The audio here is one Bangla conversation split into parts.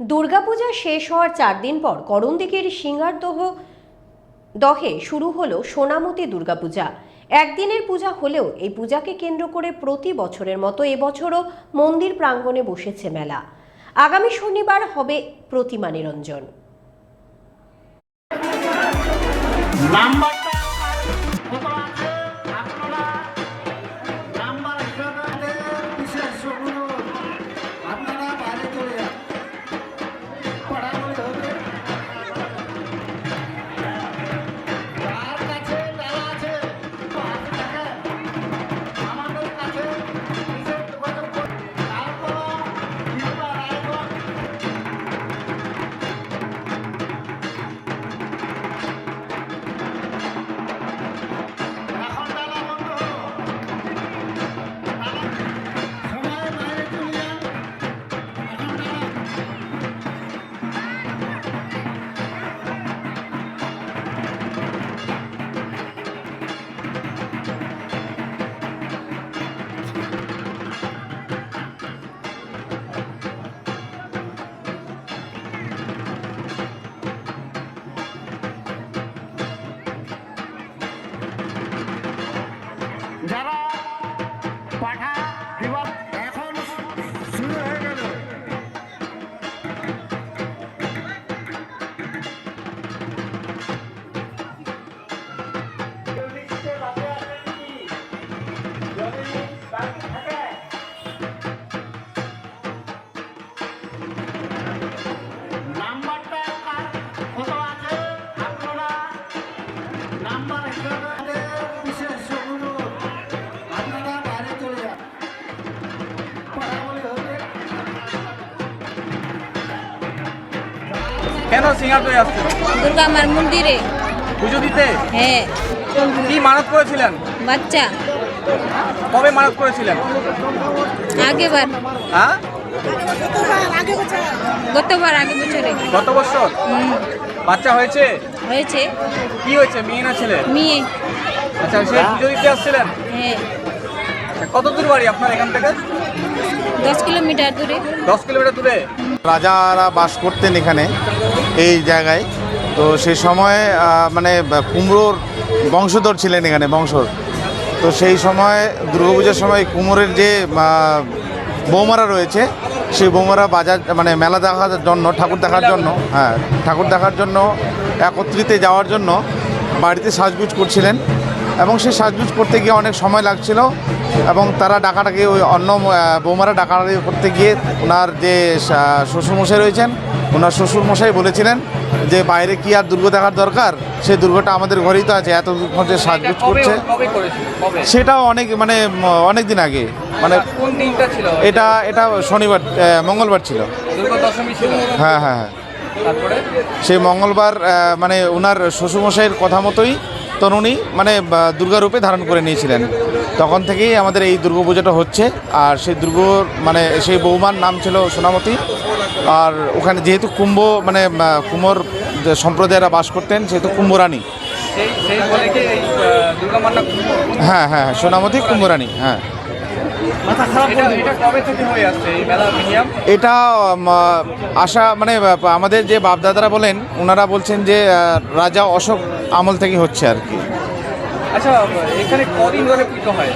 দুর্গাপূজা শেষ হওয়ার চার দিন পর করণদিঘির সিঙ্গারদহ দহে শুরু হলো সোনামতি দুর্গাপূজা। একদিনের পূজা হলেও এই পূজাকে কেন্দ্র করে প্রতি বছরের মতো এবছরও মন্দির প্রাঙ্গণে বসেছে মেলা। আগামী শনিবার হবে প্রতিমা নিরঞ্জন। 管他 কেন সিঙ্গার দই আসছে? দুর্গা মার মন্দিরে। পুজো দিতে? হ্যাঁ। কি মানত করেছিলেন? বাচ্চা। কবে মানত করেছিলেন? আগেবার। হ্যাঁ? গতবার আগে বছরে। গত বছর? বাচ্চা হয়েছে? হয়েছে। কি হয়েছে? মেয়ে না ছেলে? মেয়ে। আচ্ছা সে পুজো দিতে আসছিলেন? হ্যাঁ। আচ্ছা, কত দূর বাড়ি আপনার এখান থেকে? দশ কিলোমিটার দূরে। দশ কিলোমিটার দূরে? রাজারা বাস করতেন এখানে এই জায়গায়। তো সেই সময় মানে কুমড়োর বংশধর ছিলেন এখানে বংশর তো সেই সময় দুর্গাপূজার সময় কুমোরের যে বৌমারা রয়েছে সেই বৌমারা বাজার মানে মেলা দেখার জন্য ঠাকুর দেখার জন্য হ্যাঁ ঠাকুর দেখার জন্য একত্রিতে যাওয়ার জন্য বাড়িতে সাজগুজ করছিলেন। এবং সেই সাজগুজ করতে গিয়ে অনেক সময় লাগছিল। এবং তারা ডাকাটাকে ওই অন্য বৌমারা ডাকাটাকি করতে গিয়ে ওনার যে শ্বশুরমশাই রয়েছেন ওনার শ্বশুরমশাই বলেছিলেন যে বাইরে কি আর দুর্গ দেখার দরকার? সেই দুর্গটা আমাদের ঘরেই তো আছে এত যে সাজগুজ করছে। সেটাও অনেক মানে অনেক দিন আগে। মানে এটা এটা শনিবার মঙ্গলবার ছিল। হ্যাঁ হ্যাঁ হ্যাঁ। সেই মঙ্গলবার মানে ওনার শ্বশুরমশাইয়ের কথা মতোই তরুণী মানে দুর্গারূপে দুর্গা রূপে ধারণ করে নিয়েছিলেন। তখন থেকেই আমাদের এই দুর্গাপূজাটা হচ্ছে। আর সেই দুর্গ মানে সেই বৌমার নাম ছিল সোনামতি। আর ওখানে যেহেতু কুম্ভ মানে কুমোর যে সম্প্রদায়েরা বাস করতেন সেহেতু কুম্ভরানী। হ্যাঁ হ্যাঁ সোনামতি কুম্ভরানী হ্যাঁ। এটা এটা কবে থেকে হয়ে আসছে? এই মেলা মিনিমাম এটা আশা মানে আমাদের যে বাপদাদারা বলেন ওনারা বলছেন যে রাজা অশোক আমল থেকে হচ্ছে আর কি। আচ্ছা এখানে কদিন ধরে পুজো হয়?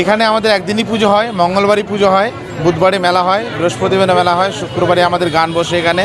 এখানে আমাদের একদিনই পুজো হয় মঙ্গলবারই পুজো হয় বুধবারে মেলা হয় বৃহস্পতিবারে মেলা হয় শুক্রবারে আমাদের গান বসে এখানে।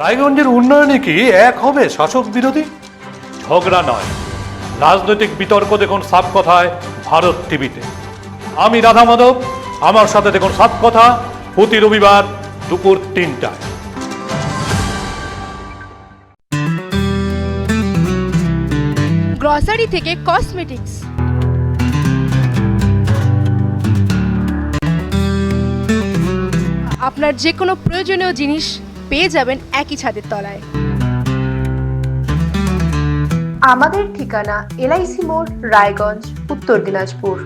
রায়গঞ্জের উন্নয়নে কি এক হবে শাসক বিরোধী? ঝগড়া নয়। রাজনৈতিক বিতর্ক দেখুন সাপ কথায় ভারত টিভিতে। আমি রাধা মাধব, আমার সাথে দেখুন সাপ কথা প্রতি রবিবার দুপুর তিনটায়। গ্রসারি থেকে কসমেটিক্স আপনার যে কোনো প্রয়োজনীয় জিনিস পেয়ে যাবেন একই ছাদের তলায়। আমাদের ঠিকানা এলআইসি মোড় রায়গঞ্জ উত্তর দিনাজপুর।